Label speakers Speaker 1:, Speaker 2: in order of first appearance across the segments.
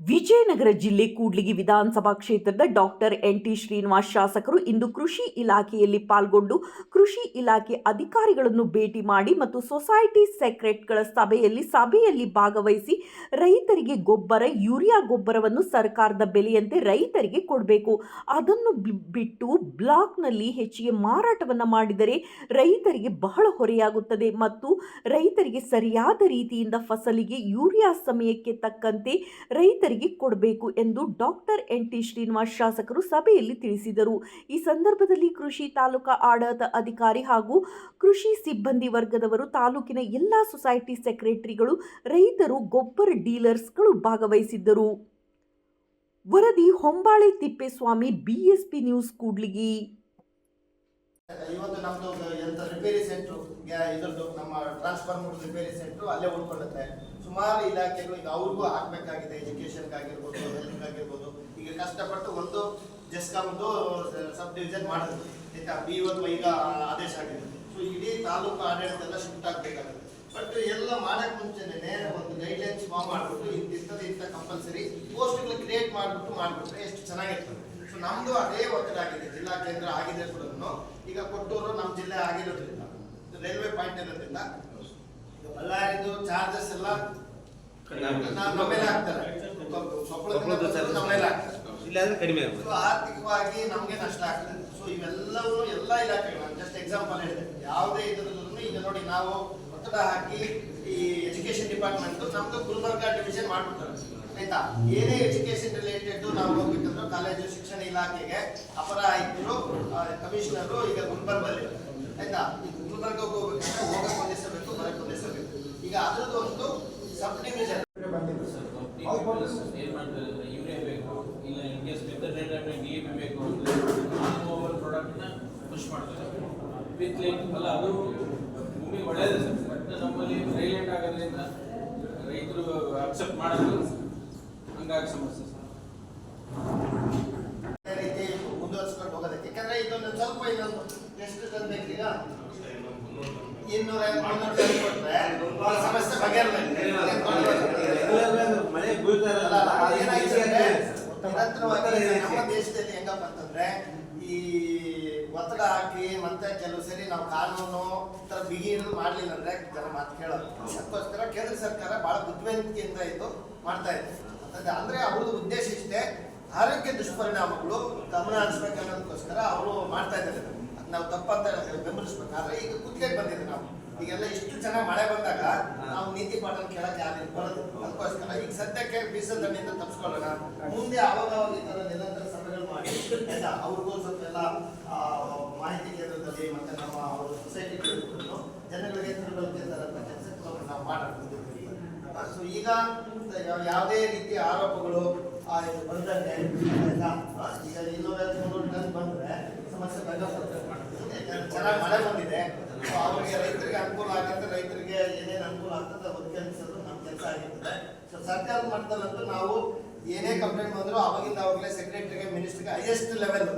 Speaker 1: ವಿಜಯನಗರ ಜಿಲ್ಲೆ ಕೂಡ್ಲಿಗಿ ವಿಧಾನಸಭಾ ಕ್ಷೇತ್ರದ ಡಾಕ್ಟರ್ ಎನ್ ಟಿ ಶ್ರೀನಿವಾಸ್ ಶಾಸಕರು ಇಂದು ಕೃಷಿ ಇಲಾಖೆಯಲ್ಲಿ ಪಾಲ್ಗೊಂಡು ಕೃಷಿ ಇಲಾಖೆ ಅಧಿಕಾರಿಗಳನ್ನು ಭೇಟಿ ಮಾಡಿ ಮತ್ತು ಸೊಸೈಟಿ ಸೆಕ್ರೆಟ್ಗಳ ಸಭೆಯಲ್ಲಿ ಸಭೆಯಲ್ಲಿ ಭಾಗವಹಿಸಿ ರೈತರಿಗೆ ಗೊಬ್ಬರ, ಯೂರಿಯಾ ಗೊಬ್ಬರವನ್ನು ಸರ್ಕಾರದ ಬೆಲೆಯಂತೆ ರೈತರಿಗೆ ಕೊಡಬೇಕು. ಅದನ್ನು ಬಿಟ್ಟು ಬ್ಲಾಕ್ನಲ್ಲಿ ಹೆಚ್ಚಿಗೆ ಮಾರಾಟವನ್ನು ಮಾಡಿದರೆ ರೈತರಿಗೆ ಬಹಳ ಹೊರೆಯಾಗುತ್ತದೆ ಮತ್ತು ರೈತರಿಗೆ ಸರಿಯಾದ ರೀತಿಯಿಂದ ಫಸಲಿಗೆ ಯೂರಿಯಾ ಸಮಯಕ್ಕೆ ತಕ್ಕಂತೆ ರೈತರಿಗೆ ಕೊಡಬೇಕು ಎಂದು ಡಾಕ್ಟರ್ ಎನ್ ಟಿ ಶ್ರೀನಿವಾಸ್ ಶಾಸಕರು ಸಭೆಯಲ್ಲಿ ತಿಳಿಸಿದರು. ಈ ಸಂದರ್ಭದಲ್ಲಿ ಕೃಷಿ ತಾಲೂಕಾ ಆಡಳಿತ ಅಧಿಕಾರಿ ಹಾಗೂ ಕೃಷಿ ಸಿಬ್ಬಂದಿ ವರ್ಗದವರು, ತಾಲೂಕಿನ ಎಲ್ಲ ಸೊಸೈಟಿ ಸೆಕ್ರೆಟರಿಗಳು, ರೈತರು, ಗೊಬ್ಬರ ಡೀಲರ್ಸ್ಗಳು ಭಾಗವಹಿಸಿದ್ದರು. ವರದಿ ಹೊಂಬಾಳೆ ತಿಪ್ಪೇಸ್ವಾಮಿ ಬಿಎಸ್ಪಿ ನ್ಯೂಸ್ ಕೂಡ್ಲಿಗಿ.
Speaker 2: ಇವತ್ತು ನಮ್ದು ಎಂತ ರಿಪೇರಿ ಸೆಂಟ್ರು ಇದ್ರದ್ದು ನಮ್ಮ ಟ್ರಾನ್ಸ್ಫಾರ್ಮರ್ ರಿಪೇರಿ ಸೆಂಟ್ರು ಅಲ್ಲೇ ಉಳ್ಕೊಳ್ಳುತ್ತೆ. ಸುಮಾರು ಇಲಾಖೆಗಳು ಈಗ ಅವ್ರಿಗೂ ಹಾಕ್ಬೇಕಾಗಿದೆ ಎಜುಕೇಶನ್ಗಾಗಿರ್ಬೋದು ಹೆಲ್ತ್ಗಾಗಿರ್ಬೋದು ಈಗ ಕಷ್ಟಪಟ್ಟು ಒಂದು ಜೆಸ್ಕಾಮ್ದು ಸಬ್ ಡಿವಿಷನ್ ಮಾಡಿದ್ರು, ಆಯ್ತಾ? ಬಿ ಒಂದು ಈಗ ಆದೇಶ ಆಗಿದೆ. ಸೊ ಇಡೀ ತಾಲೂಕು ಆಡಳಿತ ಎಲ್ಲ ಶಿಫ್ಟ್ ಆಗ್ಬೇಕಾಗುತ್ತೆ. ಬಟ್ ಎಲ್ಲ ಮಾಡಕ್ ಮುಂಚೆನೆ ಒಂದು ಗೈಡ್ಲೈನ್ಸ್ ಫಾರ್ಮ್ ಮಾಡ್ಬಿಟ್ಟು ಇಂತಿಂಥದ್ದು ಇಂಥ ಕಂಪಲ್ಸರಿ ಪೋಸ್ಟ್ಗಳು ಕ್ರಿಯೇಟ್ ಮಾಡ್ಬಿಟ್ಟು ಮಾಡ್ಬಿಟ್ರೆ ಎಷ್ಟು ಚೆನ್ನಾಗಿರ್ತದೆ. ಸೊ ನಮ್ದು ಅದೇ ಒತ್ತಡ ಆಗಿದೆ. ಜಿಲ್ಲಾ ಕೇಂದ್ರ ಆಗಿದೆ ಕೂಡ ಈಗ ಕೊಟ್ಟೂರು ನಮ್ಮ ಜಿಲ್ಲೆ ಆಗಿರೋದ್ರಿಂದ ರೈಲ್ವೆ ಪಾಯಿಂಟ್ ಇರೋದ್ರಿಂದ ಬಳ್ಳಾರಿದು ಚಾರ್ಜಸ್ ಎಲ್ಲ ಹಾಕ್ತಾರೆ.
Speaker 3: ಇಲ್ಲಾಂದ್ರೆ ಕಡಿಮೆ
Speaker 2: ಆರ್ಥಿಕವಾಗಿ ನಮಗೆ ನಷ್ಟ ಆಗ್ತದೆ. ಸೊ ಇವೆಲ್ಲವೂ ಎಲ್ಲ ಇಲಾಖೆಗಳು ಜಸ್ಟ್ ಎಕ್ಸಾಂಪಲ್ ಹೇಳಿದೆ. ಯಾವುದೇ ಇದ್ರೂ ಈಗ ನೋಡಿ ನಾವು ಒತ್ತಡ ಹಾಕಿ ಈ ಎಜುಕೇಶನ್ ಡಿಪಾರ್ಟ್ಮೆಂಟ್ ನಮ್ದು ಗುಲ್ಬರ್ಗ ಡಿವಿಷನ್ ಮಾಡ್ಬಿಡ್ತಾರೆ. ಆಯ್ತಾ? ಏನೇ ಎಜುಕೇಶನ್ ರಿಲೇಟೆಡ್ ನಾವು ಹೋಗ್ಬೇಕಂದ್ರೆ ಕಾಲೇಜು ಶಿಕ್ಷಣ ಇಲಾಖೆಗೆ ಅಪರ ಆಯುಕ್ತರು ಕಮಿಷನರು ಈಗ ಗುಲ್ಬರ್ಗಲ್ಲಿ. ಆಯ್ತಾ? ಈ ಗುಲ್ಬರ್ಗ ಹೋಗ್ಬೇಕಂದ್ರೆ ಹೋಗಕ್ಕೆ ಹೊಂದಿಸಬೇಕು ಬರಕ್ಕೆ ಒಂದ್ ಈಗ ಅದ್ರದ್ದು ಒಂದು ಸಬ್ ಡಿವಿಷನ್
Speaker 4: ಒಳ್ಳೇದು ಸರ್. ಏನ್ ಮಾಡ್ತಾರೆ ಅಂದ್ರೆ ಬೇಕು ಇಲ್ಲ ಟೈಮ್ನಾಗ ಡಿ ಎ ಪಿ ಬೇಕು ಓವರ್ ಪ್ರಾಡಕ್ಟ್ನ ಪುಷ್ ಮಾಡ್ತಾರೆ ವಿತ್ ಲೈಕ್ ಅಲ್ಲ ಅದು ಭೂಮಿ ಒಳ್ಳೆಯದು ಸರ್. ಬಟ್ ನಮ್ಮಲ್ಲಿ ಸೈಲೆಂಟ್ ಆಗೋದ್ರಿಂದ ರೈತರು ಅಕ್ಸೆಪ್ಟ್ ಮಾಡೋದು ಹಂಗಾಗಿ ಸಮಸ್ಯೆ ಸರ್.
Speaker 2: ಅದೇ ರೀತಿ ಮುಂದುವರಿಸ್ಕೊಂಡು ಹೋಗೋದಕ್ಕೆ ಯಾಕಂದ್ರೆ ಇದೊಂದು ಸ್ವಲ್ಪ ಇನ್ನೊಂದು ಎಷ್ಟು ಟನ್ ಬೇಕು ಈಗ ಇನ್ನೂರ ಸಮಸ್ಯೆ.
Speaker 3: ಮಳೆ
Speaker 2: ನಮ್ಮ ದೇಶದಲ್ಲಿ ಹೆಂಗಪ್ಪ ಅಂತಂದ್ರೆ ಈ ಒತ್ತಡ ಹಾಕಿ ಮತ್ತೆ ಕೆಲವು ಸರಿ ನಾವು ಕಾನೂನು ಈ ತರ ಬಿಗಿ ಮಾಡ್ಲಿಲ್ಲ ಅಂದ್ರೆ ಜನ ಮಾತು ಕೇಳೋದು ಅದಕ್ಕೋಸ್ಕರ ಕೇಂದ್ರ ಸರ್ಕಾರ ಬಹಳ ಬುದ್ಧಿವಂತಿಕೆಯಿಂದ ಇದು ಮಾಡ್ತಾ ಇದೆ. ಅಂದ್ರೆ ಅವ್ರದ್ದು ಉದ್ದೇಶ ಇಷ್ಟೇ. ಆರೋಗ್ಯ ದುಷ್ಪರಿಣಾಮಗಳು ಗಮನ ಹರಿಸ್ಬೇಕು ಅನ್ನೋದಕ್ಕೋಸ್ಕರ ಅವರು ಮಾಡ್ತಾ ಇದ್ದಾರೆ. ಅದ್ ನಾವು ತಪ್ಪಂತ ಬೆಂಬಲಿಸ್ಬೇಕಾದ್ರೆ ಈಗ ಕುತ್ತಿಗೆ ಬಂದಿದೆ ನಾವು. ಈಗೆಲ್ಲ ಇಷ್ಟು ಚೆನ್ನಾಗಿ ಮಳೆ ಬಂದಾಗ ನಾವು ನೀತಿ ಪಾಠ ಕೇಳಕ್ಕೆ ಯಾರು ಬರೋದು ಅದಕ್ಕೋಸ್ಕರ ಈಗ ಸದ್ಯಕ್ಕೆ ಬೀಸಲ್ ದಂಡಿಂದ ತಪ್ಪಿಸ್ಕೊಳ್ಳೋಣ ಮುಂದೆ ಅವಾಗ ಅವಾಗ ಈ ತರ ನಿರಂತರ ಸಭೆಗಳು ಮಾಡಿ ಅವ್ರಿಗೂ ಸ್ವಲ್ಪ ಎಲ್ಲ ಮಾಹಿತಿ ಕೇಂದ್ರದಲ್ಲಿ ಮತ್ತೆ ನಮ್ಮ ಸೊಸೈಟಿ ಜನಗಳಿಗೆ ತಿಳುವಳಿಕೆ ತರ ಕೆಲಸ ನಾವು ಮಾಡೋಣ. ಸೊ ಈಗ ಯಾವ- ಯಾವುದೇ ರೀತಿಯ ಆರೋಪಗಳು ಆ, ಈಗ ಇನ್ನೂರ ಮುನ್ನೂರು ಟನ್ ಬಂದ್ರೆ ಸಮಸ್ಯೆ ಬಗೆಹರಿಸುತ್ತೆ. ಚೆನ್ನಾಗಿ ಮಳೆ ಬಂದಿದೆ ಅವರಿಗೆ ರೈತರಿಗೆ ಅನುಕೂಲ ಆಗುತ್ತೆ ರೈತರಿಗೆ ಏನೇನು ಅನುಕೂಲ ಆಗ್ತದೆ ಅನ್ಸೋದು ನಮ್ಮ ಕೆಲಸ ಆಗಿರ್ತದೆ. ಸೊ ಸರ್ಕಾರ ಮಟ್ಟದಲ್ಲಂತೂ ನಾವು ಏನೇ ಕಂಪ್ಲೇಂಟ್ ಬಂದರೂ ಅವಾಗಿಂದ ಅವಾಗಲೇ ಸೆಕ್ರೆಟರಿಗೆ ಮಿನಿಸ್ಟ್ರಿಗೆ ಹೈಯೆಸ್ಟ್ ಲೆವೆಲ್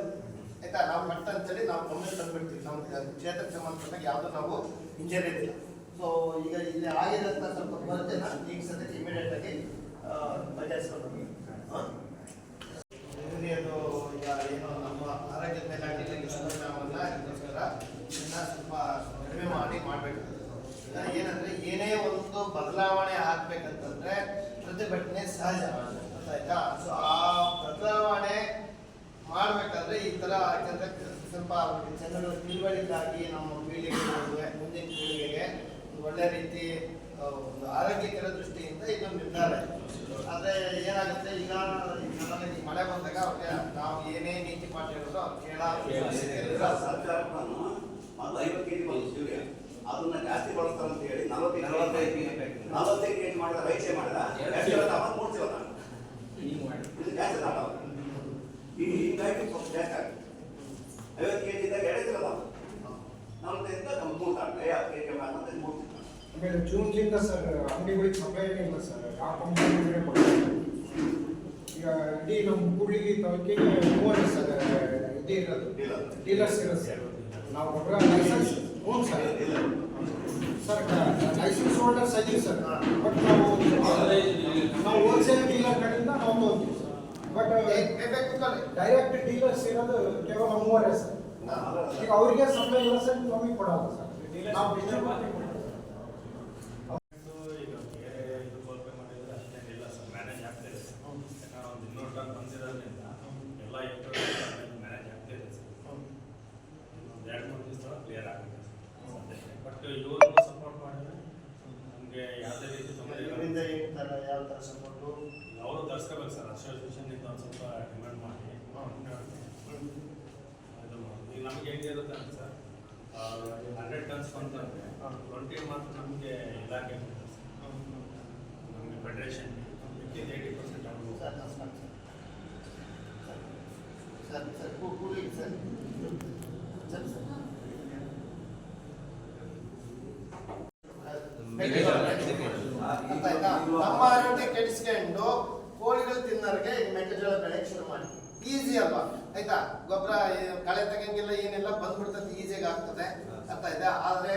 Speaker 2: ಆಯ್ತಾ? ನಾವು ಮಟ್ಟ ಅಂತೇಳಿ ನಾವು ಗಮನ ತಂದ್ಬಿಡ್ತೀವಿ. ನಮ್ಮ ಕ್ಷೇತ್ರಕ್ಕೆ ಸಂಬಂಧಪಟ್ಟಾಗ ಯಾವುದೂ ನಾವು ಇಂಜಿನಿಯರ್ ಸೊ ಈಗ ಇಲ್ಲಿ ಆಗಿರೋಂಥ ಸ್ವಲ್ಪ ಕೊರತೆನ ಈಗ ಸದ್ಯಕ್ಕೆ ಇಮಿಡಿಯೇಟ್ ಆಗಿ ಬಗೆಹರಿಸ್ಕೊಂಡು ಅದು ಈಗ ಏನು ನಮ್ಮ ಆರೋಗ್ಯದ ಮೇಲೆ ಆಗಿಲ್ಲ ಪರಿಣಾಮವನ್ನ ಇದಕ್ಕೋಸ್ಕರ ಇದನ್ನ ಸ್ವಲ್ಪ ಕಡಿಮೆ ಮಾಡಿ ಮಾಡಬೇಕು. ಏನಂದ್ರೆ ಏನೇ ಒಂದು ಬದಲಾವಣೆ ಆಗ್ಬೇಕಂತಂದ್ರೆ ಪ್ರತಿಭಟನೆ ಸಹಜ. ಗೊತ್ತಾಯ್ತಾ ಸೊ ಆ ಬದಲಾವಣೆ ಮಾಡ್ಬೇಕಾದ್ರೆ ಈ ತರ ಯಾಕಂದ್ರೆ ಸ್ವಲ್ಪ ಜನರು ತಿಳುವಳಿಕೆಗಾಗಿ ನಮ್ಮ ಪೀಳಿಗೆ ಒಳ್ಳೆ ರೀತಿ ಒಂದು ಆರೋಗ್ಯಕರ ದೃಷ್ಟಿಯಿಂದ ಇದೊಂದು ನಿರ್ಧಾರ ಆದರೆ ಏನಾಗುತ್ತೆ ಈಗ ನಮ್ಮಲ್ಲಿ ಮಳೆ ಬಂದಾಗ ಅವ್ರಿಗೆ ನಾವು ಏನೇ ನೀತಿ ಪಾಠ ಹೇಳಿದ್ರು ಅವ್ರು ಕೇಳ
Speaker 5: ಸರ್ಕಾರವನ್ನು ಒಂದು ಐವತ್ತು ಕೆಜಿ ಬಂದು ಸೂರ್ಯ ಅದನ್ನ ಜಾಸ್ತಿ ಬಳಸ್ತಾರೆ ಅಂತ ಹೇಳಿ ನಲವತ್ತೈದು
Speaker 3: ನಲವತ್ತೈದು.
Speaker 5: ನಲವತ್ತೈದು ಕೆಜಿ ಮಾಡಿದ ರೈತೇ ಮಾಡಿದ
Speaker 4: ಎರಡು
Speaker 5: ಎಷ್ಟು ಇವತ್ತು ಅವತ್ತು ಮೂರು ಸಿಗೋದ
Speaker 4: ಹಿಂಗ್ ಮಾಡಿ
Speaker 5: ಇದು ಜಾಸ್ತಿ ಅಲ್ಲ ಈ ಹಿಂಗಾಗಿ ಸ್ವಲ್ಪ ಜಾಸ್ತಿ ಆಗುತ್ತೆ ಐವತ್ತು ಕೆಜಿ ಇದ್ದಾಗ ಎರಡು ಸಿಗೋದ ನಲವತ್ತೈದಿಂದ ಮೂರು ತಾಡ್ತಾರೆ ಐವತ್ತು ಕೆಜಿ ಮತ್ತೆ ಮೂರು
Speaker 6: ಆಮೇಲೆ ಜೂನ್ದಿಂದ ಸರ್ ಅಂಗಡಿಗಳಿಗೆ ಸಪ್ಲೈನೇ ಇಲ್ಲ ಸರ್. ಯಾವ ಕಂಪ್ನಿ ಈಗ ಇಡೀ ನಮ್ಮ ಕೂಡ್ಲಿಗಿ ತಾಲೂಕಿಗೆ ಮೂವರು ಸರ್ ಇದು ಇರೋದು. ಡೀಲರ್ಸ್ ಇರೋದು ಸರ್. ನಾವು ಗೊಬ್ಬರ ಲೈಸೆನ್ಸ್ ಹ್ಞೂ ಸರ್. ಸರ್ ಲೈಸೆನ್ಸ್ ಹೋಲ್ಡರ್ಸ್ ಇದೀವಿ ಸರ್. ಬಟ್ ನಾವು ನಾವು ಹೋಲ್ಸೇಲ್ ಡೀಲರ್ ಕಡೆಯಿಂದ ನಾವು
Speaker 2: ಬಟ್
Speaker 6: ಡೈರೆಕ್ಟ್ ಡೀಲರ್ಸ್ ಇರೋದು ಕೇವಲ ಮೂವರೇ ಸರ್. ಈಗ ಅವರಿಗೆ ಸಪ್ಲೈ ಇಲ್ಲ ಸರ್ ನಮಗೆ ಕೊಡೋಲ್ಲ ಸರ್. ನಾವು distribution
Speaker 3: ಈಗ ಬೇರೆ ಇದು ಹೋಲಿಕೆ ಮಾಡಿದ್ರೆ ಅಷ್ಟೇನಿಲ್ಲ ಸರ್ ಮ್ಯಾನೇಜ್ ಆಗ್ತಿದೆ ಸರ್ ಯಾಕಂದ್ರೆ ಒಂದು ಇನ್ನೂರು ಟನ್ ಬಂದಿರೋದ್ರಿಂದ ಎಲ್ಲ ಎಪ್ಪತ್ತು ಮ್ಯಾನೇಜ್ ಆಗ್ತಿದೆ ಸರ್ ಒಂದು ಎರಡು ಮೂರು ದಿವಸ ಕ್ಲಿಯರ್ ಆಗುತ್ತೆ ಬಟ್ ಇವ್ರಿಗೂ ಸಪೋರ್ಟ್ ಮಾಡಿದ್ರೆ ನಮಗೆ ಯಾವುದೇ ರೀತಿ ತೊಂದರೆ
Speaker 2: ಏನ್ ತರ ಯಾವ ಥರ ಸಪೋರ್ಟು
Speaker 3: ಅವರು ತರಿಸ್ಕೋಬೇಕು ಸರ್ ಅಸೋಸಿಯೇಷನ್ನಿಂದ ಒಂದು ಸ್ವಲ್ಪ ಡಿಮ್ಯಾಂಡ್ ಮಾಡಿ ಇದು ಈಗ ನಮಗೆ ಹೆಂಗಿರುತ್ತೆ ಅಂತ ಸರ್ ಹಂಡ್ರೆಡ್ ಟನ್ಸ್ ಬಂತಂದ್ರೆ ಟ್ವೆಂಟಿ ಮಾತ್ರ ನಮಗೆ ಇಲಾಖೆ ನಮಗೆ ಫೆಡರೇಷನ್
Speaker 2: ನಮ್ಮ ಆರೋಗ್ಯ ಕೆಡಿಸ್ಕೊಂಡು ಕೋಳಿಗಳು ತಿನ್ನೋರಿಗೆ ಮೆಕ್ಕೆಜೋಳ ಬೆಳೆಯಕ್ಕೆ ಶುರು ಮಾಡಿ ಈಸಿ ಅಲ್ವಾ ಆಯ್ತಾ ಗೊಬ್ಬರ ಕಳೆ ತಗಂಗಿಲ್ಲ ಏನೆಲ್ಲ ಬಂದ್ಬಿಡ್ತದೆ ಈಸಿಯಾಗಿ ಆಗ್ತದೆ ಅರ್ಥ ಇದೆ ಆದ್ರೆ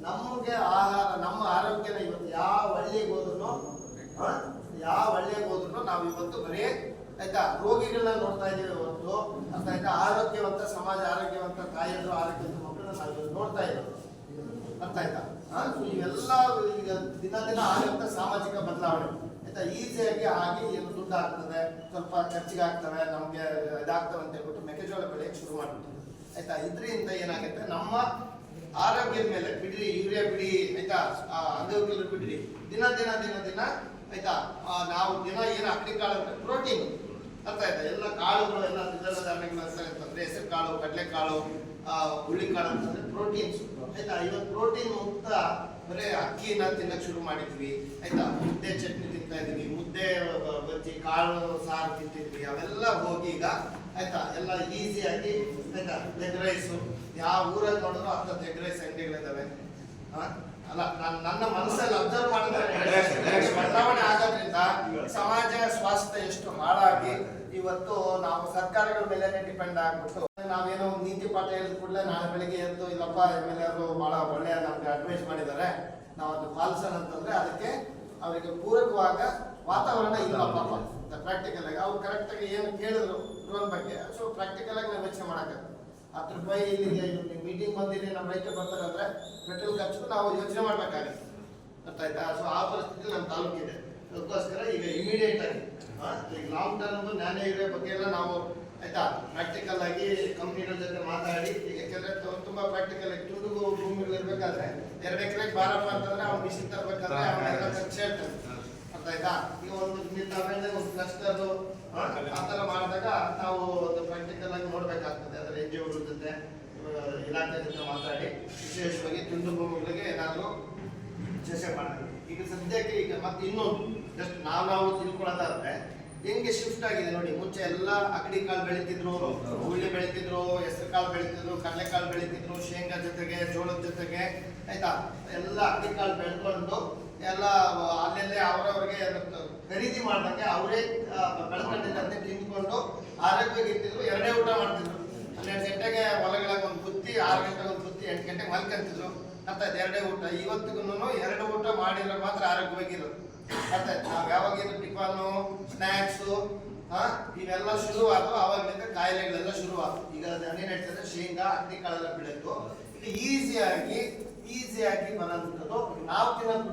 Speaker 2: ನಮ್ಗೆ ಆಹಾರ ನಮ್ಮ ಆರೋಗ್ಯನ ಇವತ್ತು ಯಾವ ಹಳ್ಳಿಗೆ ಹೋದ್ರು ಯಾವ ಹಳ್ಳಿಗೆ ಹೋದ್ರು ನಾವು ಇವತ್ತು ಬರೀ ಆಯ್ತಾ ರೋಗಿಗಳನ್ನ ನೋಡ್ತಾ ಇದೀವಿ ಇವತ್ತು ಅರ್ಥ ಆಯ್ತಾ? ಆರೋಗ್ಯವಂತ ಸಮಾಜ, ಆರೋಗ್ಯವಂತ ತಾಯಿಯರು ಆರೋಗ್ಯವಂತ ಮಕ್ಕಳನ್ನ ನಾವು ನೋಡ್ತಾ ಇದ್ದೀವಿ ಅರ್ಥ ಆಯ್ತಾ? ಇವೆಲ್ಲ ಈಗ ದಿನ ದಿನ ಆಗುವಂತ ಸಾಮಾಜಿಕ ಬದಲಾವಣೆ. ಆಯ್ತಾ? ಈಸಿಯಾಗಿ ಆಗಿ ಏನು ದುಡ್ಡು ಆಗ್ತದೆ, ಸ್ವಲ್ಪ ಖರ್ಚಿಗೆ ಆಗ್ತವೆ, ನಮ್ಗೆ ಇದಾಗ್ತವೆ ಅಂತ ಹೇಳ್ಬಿಟ್ಟು ಮೆಕ್ಕೆಜೋಳ ಬೆಳೆ ಶುರು ಮಾಡ್ಬಿಟ್ಟು ಆಯ್ತಾ? ಇದರಿಂದ ಏನಾಗುತ್ತೆ ನಮ್ಮ ಆರೋಗ್ಯದ ಮೇಲೆ ಬಿಡ್ರಿ, ಯೂರಿಯಾ ಬಿಡಿ, ಆಯ್ತಾ? ಅಂಗವಿಕಲರು ಬಿಡ್ರಿ. ದಿನ ದಿನ ದಿನ ದಿನ ಆಯ್ತಾ? ನಾವು ದಿನ ಏನು ಅಕ್ಕಿ ಕಾಳು ಅಂದ್ರೆ ಪ್ರೋಟೀನ್ ಅರ್ಥ ಆಯ್ತಾ? ಎಲ್ಲ ಕಾಳುಗಳು ಎಲ್ಲ ದ್ವಿದಳ ಧಾನ್ಯಗಳು ಅಂತ ಹೆಸರು ಕಾಳು ಕಡಲೆಕಾಳು ಆ, ಹುಳ್ಳಿಕಾಳು ಅಂತಂದ್ರೆ ಪ್ರೋಟೀನ್ಸ್ ಆಯ್ತಾ? ಇವತ್ತು ಪ್ರೋಟೀನ್ ಮುಕ್ತ ಬರೀ ಅಕ್ಕಿನ ತಿನ್ನಕ್ ಶುರು ಮಾಡಿದ್ವಿ. ಆಯ್ತಾ? ಮುದ್ದೆ ಚಟ್ನಿ ತಿಂತಾ ಇದೀವಿ ಮುದ್ದೆ ಬಜ್ಜಿ ಕಾಳು ಸಾರು ತಿಂತಿದ್ವಿ. ಅವೆಲ್ಲ ಹೋಗಿ ಈಗ ಆಯ್ತಾ? ಎಲ್ಲ ಈಸಿಯಾಗಿ ಆಯ್ತಾ? ಎಗ್ ರೈಸು ಯಾವ ಊರಲ್ಲಿ ನೋಡಿದ್ರು ಅಂತ ಎಗ್ ರೈಸ್ ಅಂಗಡಿಗಳಿದ್ದಾವೆ. ಆ? ಅಲ್ಲ ನಾನು ನನ್ನ ಮನಸ್ಸಲ್ಲಿ ಅಬ್ಸರ್ವ್ ಮಾಡಿದ್ರೆ ಬದಲಾವಣೆ ಆಗೋದ್ರಿಂದ ಸಮಾಜ ಸ್ವಾಸ್ಥ್ಯ ಎಷ್ಟು ಹಾಳಾಗಿ ಇವತ್ತು ನಾವು ಸರ್ಕಾರಗಳ ಮೇಲೆ ಡಿಪೆಂಡ್ ಆಗ್ಬಿಟ್ಟು ನಾವೇನೋ ನೀತಿ ಪಾಠ ಹೇಳಿದ ಕೂಡಲೇ ನಾಳೆ ಬೆಳಿಗ್ಗೆ ಎದ್ದು ಇಲ್ಲಪ್ಪ ಎಂ ಎಲ್ ಎರು ಬಹಳ ಒಳ್ಳೆಯ ನಮ್ಗೆ ಅಡ್ವೈಸ್ ಮಾಡಿದ್ದಾರೆ. ನಾವು ಅದು ಪಾಲಿಸೋಣ ಅಂತಂದ್ರೆ ಅದಕ್ಕೆ ಅವರಿಗೆ ಪೂರಕವಾದ ವಾತಾವರಣ ಇಲ್ಲಪ್ಪ. ಪ್ರಾಕ್ಟಿಕಲ್ ಆಗಿ. ಅವ್ರು ಕರೆಕ್ಟ್ ಆಗಿ ಏನು ಕೇಳಿದ್ರು ಡ್ರೋನ್ ಬಗ್ಗೆ. ಸೊ ಪ್ರಾಕ್ಟಿಕಲ್ ಆಗಿ ನಾವು ಯೋಚನೆ ಮಾಡಕ್ಕೆ ಹತ್ತು ರೂಪಾಯಿ ಇಲ್ಲಿಗೆ ಮೀಟಿಂಗ್ ಬಂದಿರಿ ನಮ್ಮ ರೈತರು ಬರ್ತಾರೆ ಅಂದ್ರೆ ಪೆಟ್ರೋಲ್ ಖರ್ಚು ನಾವು ಯೋಚನೆ ಮಾಡ್ಬೇಕಾಗಿತ್ತು. ಅರ್ಥ ಆಯ್ತಾ ಸೊ ಆ ಪರಿಸ್ಥಿತಿ ನಮ್ಮ ತಾಲೂಕಿದೆ. ಅದಕ್ಕೋಸ್ಕರ ಈಗ ಇಮಿಡಿಯೇಟ್ ಆಗಿ ಈಗ ಲಾಂಗ್ ಟರ್ಮ್ ನ್ಯಾಯ ಇರೋ ಬಗ್ಗೆ ಎಲ್ಲ ನಾವು ಆಯ್ತಾ? ಪ್ರಾಕ್ಟಿಕಲ್ ಆಗಿ ಕಂಪ್ನಿಗಳ ಜೊತೆ ಮಾತಾಡಿ ಈಗ ಯಾಕೆಂದ್ರೆ ತುಂಬಾ ಪ್ರಾಕ್ಟಿಕಲ್ ಆಗಿ ಟೂಡು ಭೂಮಿಗಳು ಇರ್ಬೇಕಾದ್ರೆ ಎರಡು ಎಕರೆ ಬಾರಪ್ಪ ಅಂತಂದ್ರೆ ಅವ್ನು ಮಿಷಿನ್ ತರ್ಬೇಕಾದ್ರೆ ಅವನ್ನೆಲ್ಲ ಖರ್ಚು ಹೇಳ್ತಾನೆ. ಅರ್ಥ ಆಯ್ತಾ ಈಗ ಒಂದು ನೀವು ಹೇಳ್ದಂಗೆ ಒಂದು ಕ್ಲಸ್ಟರ್ ಆ ಥರ ಮಾಡಿದಾಗ ನಾವು ಒಂದು ಪ್ರಾಕ್ಟಿಕಲ್ ಆಗಿ ನೋಡ್ಬೇಕಾಗ್ತದೆ ಅದ್ರ ಎನ್ ಜಿ ಜೊತೆ ಆ, ಜೊತೆ ಮಾತಾಡಿ, ವಿಶೇಷವಾಗಿ ತುಂಡು ಹೋಗೋದಕ್ಕೆ ಏನಾದರೂ ಚರ್ಚೆ ಮಾಡ್ತೀವಿ ಈಗ ಸದ್ಯಕ್ಕೆ ಈಗ ಮತ್ತೆ ಇನ್ನೊಂದು ಜಸ್ಟ್ ನಾವು ನಾವು ತಿಳ್ಕೊಳ್ಳೋದಾದ್ರೆ, ಹೆಂಗೆ ಶಿಫ್ಟ್ ಆಗಿದೆ ನೋಡಿ, ಮುಂಚೆ ಎಲ್ಲ ಅಕಡಿ ಕಾಳು ಬೆಳೀತಿದ್ರು ಹುಳ್ಳಿ ಬೆಳೀತಿದ್ರು, ಹೆಸರು ಕಾಳು ಬೆಳಿತಿದ್ರು ಕಡಲೆಕಾಳು ಬೆಳೀತಿದ್ರು, ಶೇಂಗಾ ಜೊತೆಗೆ, ಜೋಳದ ಜೊತೆಗೆ, ಆಯ್ತಾ? ಎಲ್ಲ ಅಕಡಿ ಕಾಳು ಬೆಳ್ಕೊಂಡು ಎಲ್ಲ ಅಲ್ಲೆಲ್ಲೇ ಅವರವ್ರಿಗೆ ಖರೀದಿ ಮಾಡ್ದಂಗೆ ಅವರೇ ಬೆಳ್ಕೊಂಡಿದ್ದಂತೆ ತಿಂದ್ಕೊಂಡು ಆರೋಗ್ಯವಾಗಿರ್ತಿದ್ರು, ಎರಡೇ ಊಟ ಮಾಡ್ತಿದ್ರು. ಹನ್ನೆರಡು ಗಂಟೆಗೆ ಹೊಲಗಳಾಗ ಒಂದು ಕುತ್ತಿ, ಆರು ಗಂಟೆಗೆ ಒಂದು ಕುತ್ತಿ, ಎಂಟು ಗಂಟೆಗೆ ಮಲ್ಕಂತಿದ್ರು. ಅರ್ಥ ಆಯ್ತು? ಎರಡೇ ಊಟ. ಇವತ್ತಿಗೂ ಎರಡು ಊಟ ಮಾಡಿದ್ರೆ ಮಾತ್ರ ಆರೋಗ್ಯವಾಗಿರೋದು. ಅರ್ಥ ನಾವು ನಾವು ಯಾವಾಗಿನ ಟಿಫನ್ನು ಸ್ನ್ಯಾಕ್ಸು ಇವೆಲ್ಲ ಇವೆಲ್ಲ ಶುರುವಾದವು. ಅವಾಗಲಿಂದ ಕಾಯಿಲೆಗಳೆಲ್ಲ ಶುರುವಾದವು. ಈಗ ಅದೇನು ಹೇಳ್ತಾರೆ ಶೇಂಗಾ ಅಕ್ಕಿ ಕಾಳೆಲ್ಲ ಬೆಳೆದು ಇದು ಈಸಿಯಾಗಿ ಈಸಿಯಾಗಿ ಬರೋಂಥದ್ದು ನಾವು ತಿನ್ನೋದು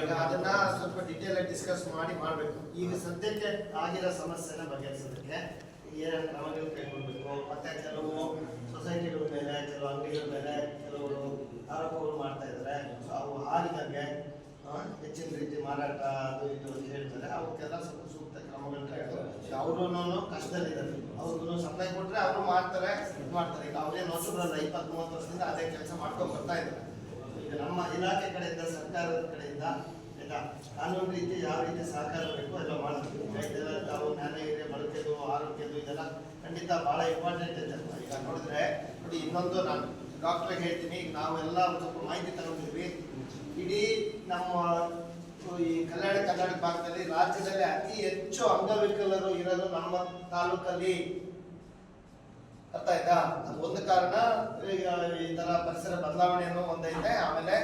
Speaker 2: ಈಗ ಅದನ್ನ ಸ್ವಲ್ಪ ಡೀಟೇಲ್ ಆಗಿ ಡಿಸ್ಕಸ್ ಮಾಡಿ ಮಾಡಬೇಕು. ಈಗ ಸದ್ಯಕ್ಕೆ ಆಗಿರೋ ಸಮಸ್ಯೆನ ಬಗೆಹರಿಸೋದಕ್ಕೆ ಏನೇನು ಕ್ರಮಗಳು ಕೈಗೊಳ್ಬೇಕು? ಮತ್ತೆ ಕೆಲವು ಸೊಸೈಟಿಗಳ ಮೇಲೆ, ಕೆಲವು ಅಂಗಡಿಗಳ ಮೇಲೆ ಕೆಲವರು ಆರೋಪಗಳು ಮಾಡ್ತಾ ಇದ್ದಾರೆ ಅವು ಹಾಲಿನಾಗೆ ಹೆಚ್ಚಿನ ರೀತಿ ಮಾರಾಟ ಅದು ಇದು ಅಂತ ಹೇಳ್ತಾರೆ. ಅವಕ್ಕೆಲ್ಲ ಸ್ವಲ್ಪ ಸೂಕ್ತ ಕ್ರಮಗಳು ಕೈಗೊಳ್ಬೇಕು. ಅವರು ಕಷ್ಟದಲ್ಲಿದ್ದಾರೆ ಅವ್ರಿಗೂ ಸಪ್ಲೈ ಕೊಟ್ಟರೆ ಅವರು ಮಾಡ್ತಾರೆ ಇದು ಮಾಡ್ತಾರೆ ಈಗ ಅವ್ರೇನು ಹೊಸಬ್ರಲ್ಲ ಇಪ್ಪತ್ತ್ ಮೂವತ್ತು ವರ್ಷದಿಂದ ಅದೇ ಕೆಲಸ ಮಾಡ್ಕೊಂಡು ಬರ್ತಾ ಇದ್ದಾರೆ. ನಮ್ಮ ಇಲಾಖೆ ಕಡೆಯಿಂದ, ಸರ್ಕಾರದ ಕಡೆಯಿಂದ, ಆಯ್ತಾ? ಕಾನೂನು ರೀತಿ ಯಾವ ರೀತಿ ಸಹಕಾರ ಬೇಕು ಎಲ್ಲ ಮಾಡಬೇಕು. ತಾವು ಬಳಕೆದು ಆರೋಗ್ಯದು ಇದೆಲ್ಲ ಖಂಡಿತ ಬಹಳ ಇಂಪಾರ್ಟೆಂಟ್ ಇದೆ. ಈಗ ನೋಡಿದ್ರೆ, ನೋಡಿ, ಇನ್ನೊಂದು ನಾನು ಡಾಕ್ಟರ್ ಹೇಳ್ತೀನಿ. ಈಗ ನಾವೆಲ್ಲ ಒಂದು ಮಾಹಿತಿ ತಗೊಂಡಿದ್ವಿ ಇಡೀ ನಮ್ಮ ಈ ಕಲ್ಯಾಣ ಕರ್ನಾಟಕ ಭಾಗದಲ್ಲಿ ರಾಜ್ಯದಲ್ಲಿ ಅತಿ ಹೆಚ್ಚು ಅಂಗವಿಕಲರು ಇರೋದು ನಮ್ಮ ತಾಲೂಕಲ್ಲಿ ಅರ್ಥ ಆಯ್ತಾ? ಅದು ಒಂದು ಕಾರಣ ಈಗ ಈ ತರ ಪರಿಸರ ಬದಲಾವಣೆಯನ್ನು ಒಂದೈತೆ ಆಮೇಲೆ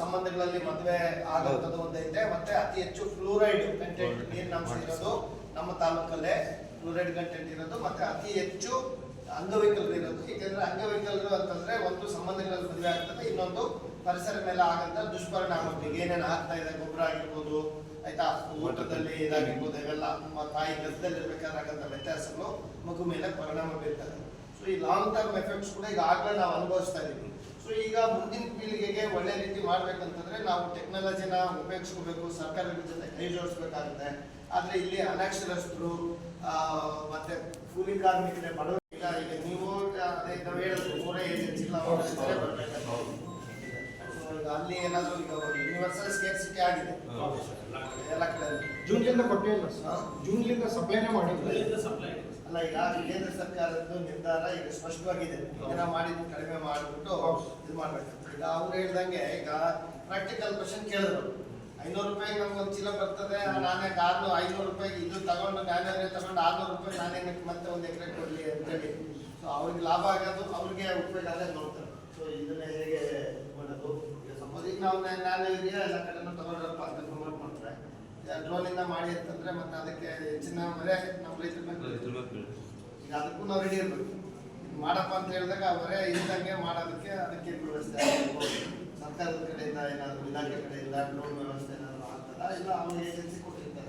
Speaker 2: ಸಂಬಂಧಗಳಲ್ಲಿ ಮದುವೆ ಆಗುವಂಥದ್ದು ಒಂದೈತೆ ಮತ್ತೆ ಅತಿ ಹೆಚ್ಚು ಫ್ಲೂರೈಡ್ ಕಂಟೆಂಟ್ ನೀರಿನ ಅಂಶ ಇರೋದು ನಮ್ಮ ತಾಲೂಕಲ್ಲೇ ಫ್ಲೂರೈಡ್ ಕಂಟೆಂಟ್ ಇರೋದು. ಮತ್ತೆ ಅತಿ ಹೆಚ್ಚು ಅಂಗವೈಕಲ್ಯರು ಇರೋದು. ಏಕೆಂದ್ರೆ ಅಂಗವೈಕಲ್ಯರು ಅಂತಂದ್ರೆ ಒಂದು ಸಂಬಂಧಗಳಲ್ಲಿ ಮದುವೆ ಆಗ್ತದೆ ಇನ್ನೊಂದು ಪರಿಸರ ಮೇಲೆ ಆಗಂತ ದುಷ್ಪರಿಣಾಮಗಳು ಏನೇನು ಆಗ್ತಾ ಇದೆ? ಗೊಬ್ಬರ ಆಗಿರ್ಬೋದು ಆಯ್ತಾ? ಊಟದಲ್ಲಿ ಇದಾಗಿರ್ಬೋದು ಇವೆಲ್ಲ ನಮ್ಮ ತಾಯಿ ಗದ್ದಲ್ಲಿ ಇರ್ಬೇಕಾದ್ರೆ ವ್ಯತ್ಯಾಸಗಳು ಮಗು ಮೇಲೆ ಪರಿಣಾಮ ಬೀರ್ತದೆ. ಸೊ ಈ ಲಾಂಗ್ ಟರ್ಮ್ ಎಫೆಕ್ಟ್ಸ್ ಕೂಡ ಈಗ ಆಗ್ಲೇ ನಾವು ಅನುಭವಿಸ್ತಾ ಇದೀವಿ. ಸೊ ಈಗ ಮುಂದಿನ ಪೀಳಿಗೆಗೆ ಒಳ್ಳೆ ರೀತಿ ಮಾಡ್ಬೇಕಂತಂದ್ರೆ ನಾವು ಟೆಕ್ನಾಲಜಿನ ಉಪಯೋಗಿಸ್ಕೋಬೇಕು ಸರ್ಕಾರದ ಜೊತೆ ಕೈ ಜೋಡಿಸ್ಬೇಕಾಗುತ್ತೆ. ಆದ್ರೆ ಇಲ್ಲಿ ಅನಕ್ಷರಸ್ಥರು ಮತ್ತೆ ಕೂಲಿ ಕಾರ್ಮಿಕರ ಬಡವರು ಈಗ ಈಗ ನೀವು ಅದೇ ನಾವು ಹೇಳಿದ್ರು ಮೂರೇ ಏಜೆನ್ಸಿ ಇಲ್ಲ ಅಲ್ಲಿ ಏನಾದ್ರು ಈಗ ಯೂನಿವರ್ಸಲ್ ಸ್ಕೇರ್ಸಿಟಿ ಆಗಿದೆ. ಎಲ್ಲ ಕಡೆ.
Speaker 6: ಜೂನ್ಲಿಂದ ಕೊಟ್ಟಿಲ್ಲ ಸರ್. ಜೂನ್ಲಿಂದ ಸಪ್ಲೈನೇ ಮಾಡಿಲ್ಲ.
Speaker 4: ಸಪ್ಲೈ
Speaker 2: ಅಲ್ಲ ಈಗ ಕೇಂದ್ರ ಸರ್ಕಾರದ್ದು ನಿರ್ಧಾರ ಈಗ ಸ್ಪಷ್ಟವಾಗಿದೆ. ಏನೋ ಮಾಡಿದ್ದು ಕಡಿಮೆ ಮಾಡಿಬಿಟ್ಟು ಇದು ಮಾಡ್ಬೇಕು ಈಗ ಅವ್ರು ಹೇಳ್ದಂಗೆ ಈಗ ಪ್ರಾಕ್ಟಿಕಲ್ ಕ್ವಶನ್ ಕೇಳಿದ್ರು. ಐನೂರು ರೂಪಾಯಿ ನಮ್ಗೆ ಒಂದು ಚೀಲ ಬರ್ತದೆ ನಾನೇ ಆರ್ನೂರು ಐನೂರು ರೂಪಾಯಿ ಇದು ತಗೊಂಡು ನಾನೇ ತಗೊಂಡು ಆರ್ನೂರು ರೂಪಾಯಿ ನಾನೇ ಮತ್ತೆ ಒಂದು ಎಕರೆ ಅಂತ ಹೇಳಿ. ಸೊ ಅವ್ರಿಗೆ ಲಾಭ ಆಗೋದು ಅವ್ರಿಗೆ ಉಪಯೋಗ ಅದೇ ನೋಡ್ತಾರೆ. ಸೊ ಇದನ್ನ ಹೇಗೆ ಮಾಡೋದು? ಈಗ ಸಪೋಸ್ ಈಗ ನಾವು ನಾನು ಇದೆಯಾ ಎಲ್ಲ ಕಡೆನೂ ತಗೊಂಡ್ರಪ್ಪ ಅಂತ ಪ್ರಮೋಟ್ ಇಂದ ಡ್ರೋನಿಂದ ಮಾಡಿ ಅಂತಂದ್ರೆ ಮತ್ತೆ ಅದಕ್ಕೆ ಹೆಚ್ಚಿನ ಮರೆ ನಮ್ಮ ರೈತರ ಮೇಲೆ. ಈಗ ಅದಕ್ಕೂ ನಾವು ರೆಡಿ ಇರ್ಬೇಕು. ಮಾಡಪ್ಪ ಅಂತ ಹೇಳಿದಾಗ ಅವರೇ ಇದ್ದಂಗೆ ಮಾಡೋದಕ್ಕೆ ಅದಕ್ಕೆ ವ್ಯವಸ್ಥೆ. ಸರ್ಕಾರದ ಕಡೆಯಿಂದ ಏನಾದ್ರು ಇಲಾಖೆ ಕಡೆಯಿಂದ ಡ್ರೋನ್ ವ್ಯವಸ್ಥೆ ಏನಾದ್ರು ಆಗ್ತದ? ಇಲ್ಲ ಅವ್ರು ಏಜೆನ್ಸಿ ಕೊಟ್ಟಿರ್ತಾರೆ.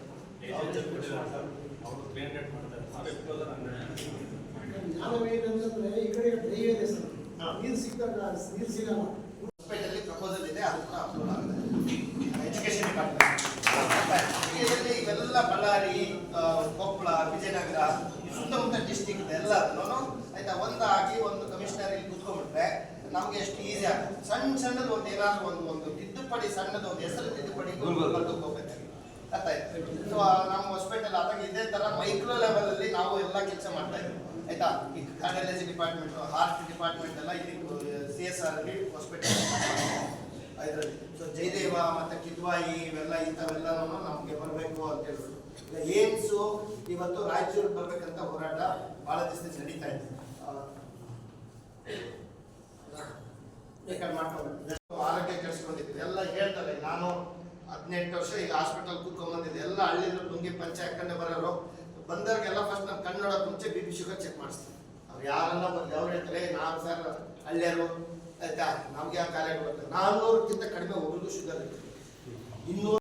Speaker 3: ನಾವೇ
Speaker 7: ಏನಂತಂದ್ರೆ ಈ ಕಡೆ ಡ್ರೈವ್ ಇದೆ ಸರ್
Speaker 2: ಹಾ.
Speaker 7: ನೀರು ಸಿಕ್ಕಾಗ ನೀರು ಸಿಗಲ್ಲ
Speaker 2: ಹಾಸ್ಪಿಟಲ್ ಪ್ರಪೋಸಲ್ ಇದೆ ಅದು ಕೂಡ ಅಪ್ರೂವ್ ಆಗಿದೆ ಎಜುಕೇಶನ್ ಡಿಪಾರ್ಟ್ಮೆಂಟ್ ಇದರಲ್ಲಿ ಇವೆಲ್ಲ ಬಳ್ಳಾರಿ ಆ, ಕೊಪ್ಪಳ ವಿಜಯನಗರ ಈ ಸುತ್ತಮುತ್ತ ಡಿಸ್ಟಿಕ್ ಇದೆ ಎಲ್ಲದನ್ನು ಆಯ್ತಾ ಒಂದು ಹಾಕಿ ಒಂದು ಕಮಿಷನರ್ ಇಲ್ಲಿ ಕೂತ್ಕೊಂಡ್ಬಿಟ್ರೆ ನಮ್ಗೆ ಎಷ್ಟು ಈಸಿ ಆಗುತ್ತೆ ಸಣ್ಣ ಸಣ್ಣದು ಒಂದು ಏನಾದ್ರು ಒಂದು ಒಂದು ತಿದ್ದುಪಡಿ ಸಣ್ಣದು ಒಂದು ಹೆಸರು ತಿದ್ದುಪಡಿ ಬರ್ದಕ್ಕೆ ಹೋಗ್ಬೇಕಾಗಿ ಅರ್ಥ ಆಯ್ತು. ಸೊ ನಮ್ಮ ಹಾಸ್ಪಿಟಲ್ ಆದಾಗ ಇದೇ ತರ ಮೈಕ್ರೋ ಲೆವೆಲ್ ಅಲ್ಲಿ ನಾವು ಎಲ್ಲ ಕೆಲಸ ಮಾಡ್ತಾ ಇದ್ದೀವಿ ಆಯ್ತಾ? ಈ ಕಾರ್ಡಿಯಾಲಜಿ ಡಿಪಾರ್ಟ್ಮೆಂಟ್ ಹಾರ್ಟ್ ಡಿಪಾರ್ಟ್ಮೆಂಟ್ ಎಲ್ಲ ಇಲ್ಲಿ ಸಿ ಎಸ್ ಆರ್ ಅಲ್ಲಿ ಹಾಸ್ಪಿಟಲ್ ಇದರಲ್ಲಿ ಸೊ ಜಯದೇವ ಮತ್ತೆ ಕಿದ್ವಾಯಿ ಇವೆಲ್ಲ ಇಂಥವೆಲ್ಲನೂ ನಮಗೆ ಬರಬೇಕು ಅಂತ ಹೇಳಿದ್ರು. ಏಮ್ಸ್ ಇವತ್ತು ರಾಯಚೂರಿಗೆ ಬರ್ಬೇಕಂತ ಹೋರಾಟ ಬಹಳ ದಿವಸ ನಡೀತಾ ಇದೆ. ಮಾಡ್ಕೊಂಡು ಆರೋಗ್ಯ ಕೆಡಿಸ್ಕೊಂಡಿದ್ವಿ ಎಲ್ಲ ಹೇಳ್ತಾರೆ ನಾನು ಹದಿನೆಂಟು ವರ್ಷ ಈಗ ಹಾಸ್ಪಿಟಲ್ ಕೂತ್ಕೊಂಡ್ ಬಂದಿದ್ದೆ ಎಲ್ಲ ಪಂಚೆ ಹಾಕೊಂಡೆ ಬರೋರು, ಬಂದವ್ರಿಗೆಲ್ಲ ಫಸ್ಟ್ ನಾನು ಕಣ್ಣು ನೋಡೋಕೆ ಮುಂಚೆ ಬಿ ಪಿ ಶುಗರ್ ಚೆಕ್ ಮಾಡಿಸ್ತೀನಿ. ಅವ್ರು ಯಾರೆಲ್ಲ ಬಂದು ಅವ್ರು ಹೇಳ್ತಾರೆ ನಾವು ಸರ್ ಹಳ್ಳಿಯರು ಆಯ್ತಾ? ನಮ್ಗೆ ಯಾವ ಕಾಲೇಜ್ ಬರುತ್ತೆ? ನಾನ್ನೂರಕ್ಕಿಂತ ಕಡಿಮೆ ಒಬ್ರಿಗೂ ಶುಗರ್ ಇರ್ತದೆ ಇನ್ನೂರು